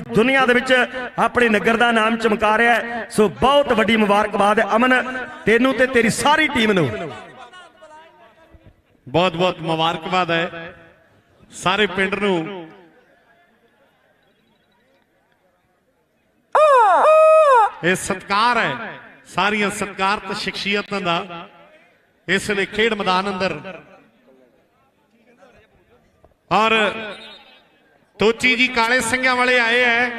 ਦੁਨੀਆ ਦੇ ਵਿੱਚ ਆਪਣੇ ਨਗਰ ਦਾ ਨਾਮ ਚਮਕਾ ਰਿਹਾ ਹੈ। ਸੋ ਬਹੁਤ ਵੱਡੀ ਮੁਬਾਰਕਬਾਦ ਹੈ। ਅਮਨ, ਤੈਨੂੰ ਤੇ ਤੇਰੀ ਸਾਰੀ ਟੀਮ ਨੂੰ। ਬਹੁਤ ਬਹੁਤ ਮੁਬਾਰਕਬਾਦ ਹੈ। ਸਾਰੇ ਪਿੰਡ ਨੂੰ। ਇਹ ਸਤਕਾਰ ਹੈ। ਸਾਰੀਆਂ ਸਤਕਾਰਤ ਸ਼ਖਸੀਅਤਾਂ ਦਾ। ਇਸ ਲਈ ਖੇਡ ਮੈਦਾਨ ਅੰਦਰ। ਔਰ ਤੋਚੀ ਜੀ ਕਾਲੇ ਸਿੰਘਾਂ ਵਾਲੇ ਆਏ ਐ,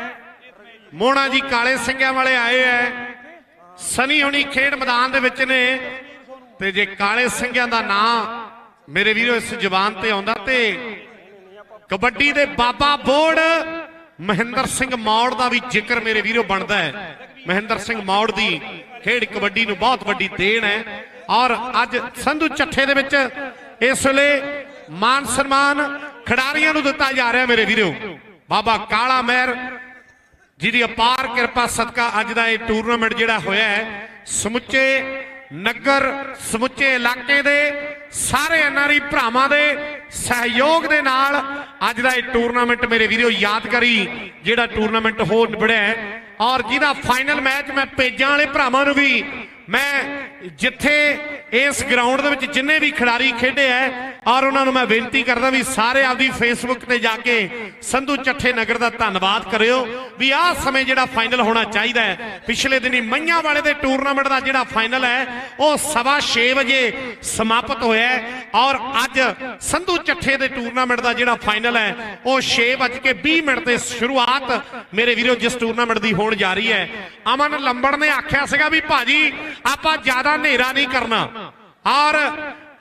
ਮੋਹਣਾ ਜੀ ਕਾਲੇ ਸਿੰਘਾਂ ਵਾਲੇ ਆਏ ਐ, ਸਨੀ ਹੁਣੀ ਖੇਡ ਮੈਦਾਨ ਦੇ ਵਿੱਚ ਨੇ, ਤੇ ਜੇ ਕਾਲੇ ਸਿੰਘਾਂ ਦਾ ਨਾਂ ਮੇਰੇ ਵੀਰੋ ਇਸ ਜ਼ੁਬਾਨ ਤੇ ਆਉਂਦਾ ਤੇ ਕਬੱਡੀ ਦੇ ਬਾਬਾ ਬੋੜ ਮਹਿੰਦਰ ਸਿੰਘ ਮੌੜ ਦਾ ਵੀ ਜ਼ਿਕਰ ਮੇਰੇ ਵੀਰੋ ਬਣਦਾ ਹੈ ਮਹਿੰਦਰ ਸਿੰਘ ਮੌੜ ਦੀ ਖੇਡ ਕਬੱਡੀ ਨੂੰ ਬਹੁਤ ਵੱਡੀ ਦੇਣ ਹੈ ਔਰ ਅੱਜ ਸੰਧੂ ਚੱਠੇ ਦੇ ਵਿੱਚ ਇਸ ਵੇਲੇ ਮਾਨ ਸਨਮਾਨ ਖਿਡਾਰੀਆਂ ਨੂੰ ਦਿੱਤਾ ਜਾ ਰਿਹਾ ਮੇਰੇ ਵੀਰੋ। ਬਾਬਾ ਕਾਲਾ ਮਹਿਰ ਜਿਹਦੀ ਅਪਾਰ ਕਿਰਪਾ ਸਦਕਾ ਅੱਜ ਦਾ ਇਹ ਟੂਰਨਾਮੈਂਟ ਜਿਹੜਾ ਹੋਇਆ ਹੈ, ਸਮੁੱਚੇ ਨਗਰ, ਸਮੁੱਚੇ ਇਲਾਕੇ ਦੇ, ਸਾਰੇ ਐਨਆਰਈ ਭਰਾਵਾਂ ਦੇ ਸਹਿਯੋਗ ਦੇ ਨਾਲ ਅੱਜ ਦਾ ਇਹ ਟੂਰਨਾਮੈਂਟ ਮੇਰੇ ਵੀਰੋ ਯਾਦਗਾਰੀ ਜਿਹੜਾ ਟੂਰਨਾਮੈਂਟ ਹੋ ਨਿਬੜਿਆ ਔਰ ਜਿਹਦਾ ਫਾਈਨਲ ਮੈਚ ਮੈਂ ਪੇਜਾਂ ਵਾਲੇ ਭਰਾਵਾਂ ਨੂੰ ਵੀ, ਮੈਂ ਜਿੱਥੇ ਇਸ ਗਰਾਊਂਡ ਦੇ ਵਿੱਚ ਜਿੰਨੇ ਵੀ ਖਿਡਾਰੀ ਖੇਡੇ ਐ ਔਰ ਉਹਨਾਂ ਨੂੰ ਮੈਂ ਬੇਨਤੀ ਕਰਦਾ ਵੀ ਸਾਰੇ ਆਪਦੀ ਫੇਸਬੁੱਕ ਤੇ ਜਾ ਕੇ ਸੰਧੂ ਚੱਠੇ ਨਗਰ ਦਾ ਧੰਨਵਾਦ ਕਰਿਓ ਵੀ ਆਹ ਸਮੇਂ ਜਿਹੜਾ ਫਾਈਨਲ ਹੋਣਾ ਚਾਹੀਦਾ ਹੈ, ਪਿਛਲੇ ਦਿਨੀ ਮਈਆਂ ਵਾਲੇ ਦੇ ਟੂਰਨਾਮੈਂਟ ਦਾ ਜਿਹੜਾ ਫਾਈਨਲ ਹੈ, ਉਹ ਸਵਾ 6 ਵਜੇ ਸਮਾਪਤ ਹੋਇਆ ਔਰ ਅੱਜ ਸੰਧੂ ਚੱਠੇ ਦੇ ਟੂਰਨਾਮੈਂਟ ਦਾ ਜਿਹੜਾ ਫਾਈਨਲ ਹੈ, ਉਹ 6:20 ਮਿੰਟ ਤੇ ਸ਼ੁਰੂਆਤ ਮੇਰੇ ਵੀਰੋ ਜਿਸ ਟੂਰਨਾਮੈਂਟ ਦੀ ਹੋਣ ਜਾ ਰਹੀ ਹੈ। ਅਮਨ ਲੰਬੜ ਨੇ ਆਖਿਆ ਸੀਗਾ ਵੀ ਭਾਜੀ, ਆਪਾਂ ਜ਼ਿਆਦਾ ਹਨੇਰਾ ਨਹੀਂ ਕਰਨਾ। ਔਰ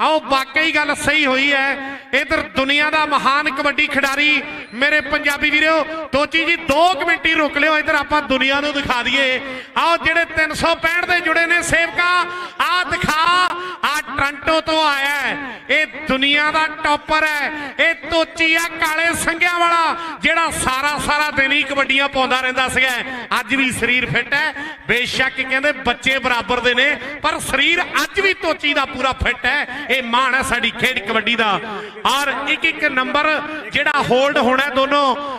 ਆਓ, ਵਾਕਈ ਗੱਲ ਸਹੀ ਹੋਈ ਹੈ। ਇਧਰ ਦੁਨੀਆ ਦਾ ਮਹਾਨ ਕਬੱਡੀ ਖਿਡਾਰੀ ਮੇਰੇ ਪੰਜਾਬੀ ਵੀਰੋ, ਦੋਚੀ ਜੀ 2 ਮਿੰਟ ਹੀ ਰੁਕ ਲਿਓ, ਇਧਰ ਆਪਾਂ ਦੁਨੀਆ ਨੂੰ ਦਿਖਾ ਦਈਏ। ਆਓ, ਜਿਹੜੇ 365 ਦੇ ਜੁੜੇ ਨੇ ਸੇਵਕਾ ਆ ਆ ਟ੍ਰਾਂਟੋ ਤੋਂ ਆਇਆ ਹੈ। ਇਹ ਦੁਨੀਆ ਦਾ ਟੌਪਰ ਹੈ। ਇਹ ਤੋਚੀ ਆ ਕਾਲੇ ਸੰਘਿਆਂ ਵਾਲਾ, ਜਿਹੜਾ ਸਾਰਾ ਸਾਰਾ ਦਿਨ ਹੀ ਕਬੱਡੀਆਂ ਪਾਉਂਦਾ ਰਹਿੰਦਾ ਸੀਗਾ। ਅੱਜ ਵੀ ਸਰੀਰ ਫਿੱਟ ਹੈ। ਬੇਸ਼ੱਕ ਕਹਿੰਦੇ ਬੱਚੇ ਬਰਾਬਰ ਦੇ ਨੇ, ਪਰ ਸਰੀਰ ਅੱਜ ਵੀ ਤੋਚੀ ਦਾ ਪੂਰਾ ਫਿੱਟ ਹੈ। ਇਹ ਮਾਣ ਹੈ ਸਾਡੀ ਖੇਡ ਕਬੱਡੀ ਦਾ। ਔਰ ਇੱਕ ਇੱਕ ਨੰਬਰ ਜਿਹੜਾ ਹੋਲਡ ਹੋਣਾ ਹੈ ਦੋਨੋਂ